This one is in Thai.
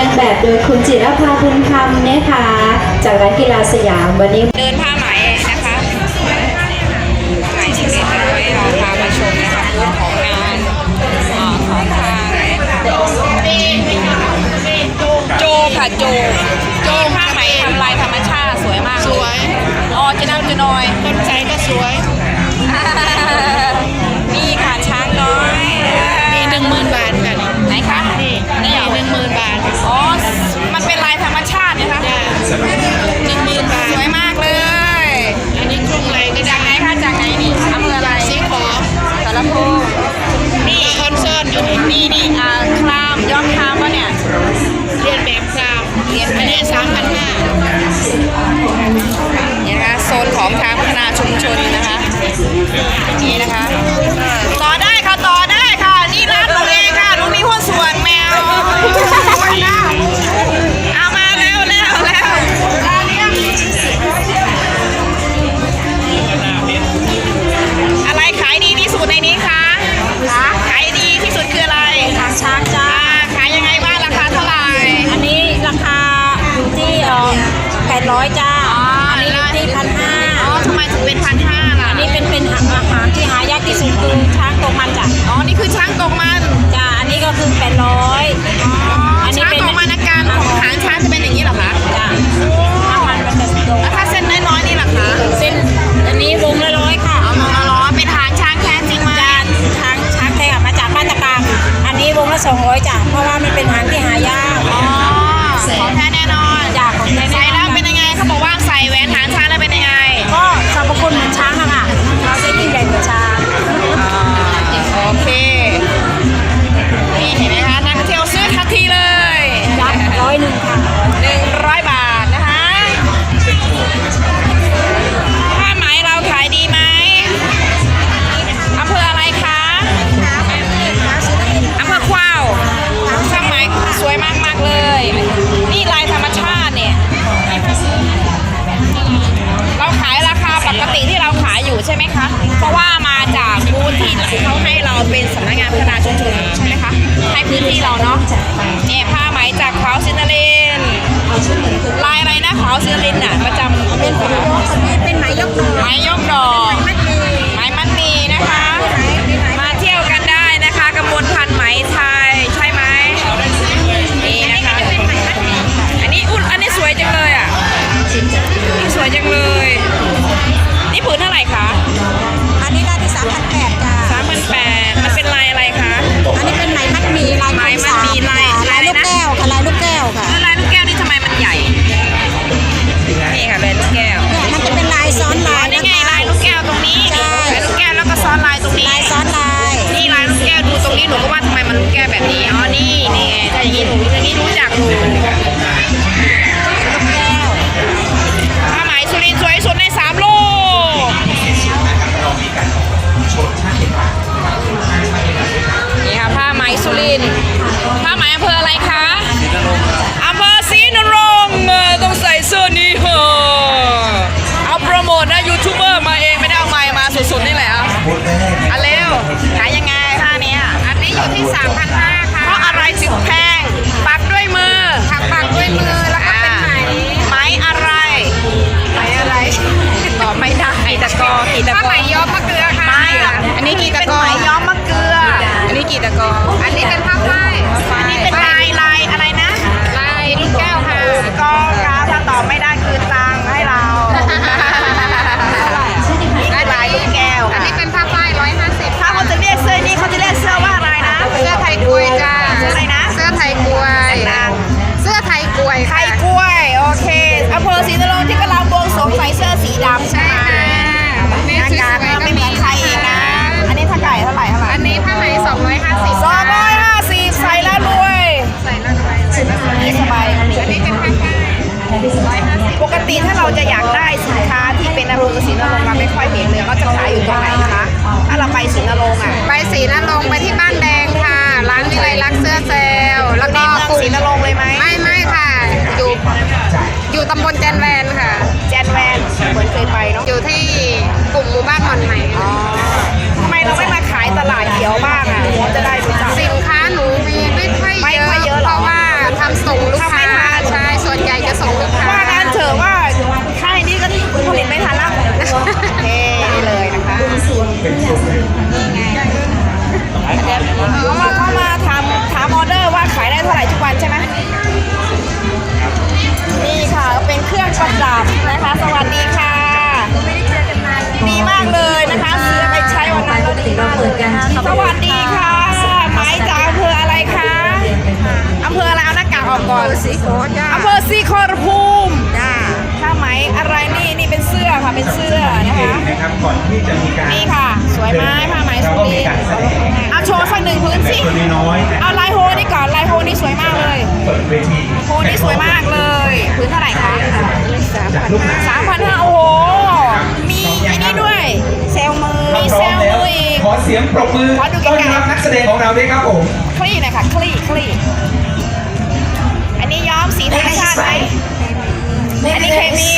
ดงแบบโดยคุณจิรภาบุญคำนะคะจากร้านกีฬาสยามวันนี้ ของทางพัฒนาชุมชนนะคะนี่นะคะต่อได้ค่ะต่อได้ค่ะ นี่ร้านลุงเองค่ะลุงมีหุ้นส่วนแมวเอามาแล้วแล้วแล้วอะไรขายดีที่สุดในนี้คะขายดีที่สุดคืออะไรชาจาขายยังไงบ้างราคาเท่าไหร่อันนี้ราคาอยู่ที่แปดร้อยจ้า อ๋อ นี่คือช่างตกมัน จ้าอันนี้ก็คือแปดร้อยอ๋อนี้ช่างเป็ตกมันอาการของหาง ว่ามาจากพื้นที่เขาให้เราเป็นสำนักงานพัฒนาชุมชนใช่ไหมคะให้พื้นที่เราเนาะเนี่ยผ้าไหมจากเขาซินเดรนลายอะไรนะเขาซินเดอเนน่ะประจำเป็นเป็นไม้ยกดอกไหมยกดอกไหมมันมีนะคะ 3,800จ้ะ 3,500ค่ะเพราะอะไรถึงแพงปักด้วยมือถัปักด้วยมือแล้วก็เป็นไหมไหมอะไร ไหมอะไรตอบไม่ได้กี่ตะกอกี่ตะกอ อศรีนรงที่กำลังบวงสรงใส่เสื้อสีดำใช่ไหมน้ากาก็ไม่เหมือนใครอีกนะ อันนี้ถ้าไก่เท่าไหร่เท่าไหร่อันนี้ผ้าไหม250 250ใส่แล้วรวย ใส่แล้วรวยใส่แล้วรวยสบายอันนี้เป็นผ้าไก่ปกติถ้าเราจะอยากได้สินค้าที่เป็นอารมณ์สีนรงค์เราไม่ค่อยเห็นเลยก็จะขายอยู่ตรงไหนคะถ้าเราไปสีนรงอะไปสีนรงไปที่บ้านแดงค่ะ ร้านวิไลรักเสื้อเซ ยวบ้ากอะจะได้ ที่จะมีการนี่ค่ะ สวยไหมผ้าไหมเราสุก็ริมีนทการร์แสดงเอาโชว์สักหนึ่งพื้นสิคนน้อยๆนะเอาลายโฮนี่ก่อนลายโฮนี่สวยมากเลยเปิดเวทีโฮนี่สวยมากเลย พื้นเท่าไหร่คะจากลูกหลานสามพันห้าโอ้โหมีไอ้นี่ด้วยเซลมือมีพเซร้อลมมืแล้วออีกขอเสียงปรบมือขอดูใกล้ต้อนๆรับนักแสดงของเราด้วยครับผมคลี่หน่อยค่ะคลี่คลี่อันนี้ย้อมสีธรรมชาติไหมอันนี้เคมี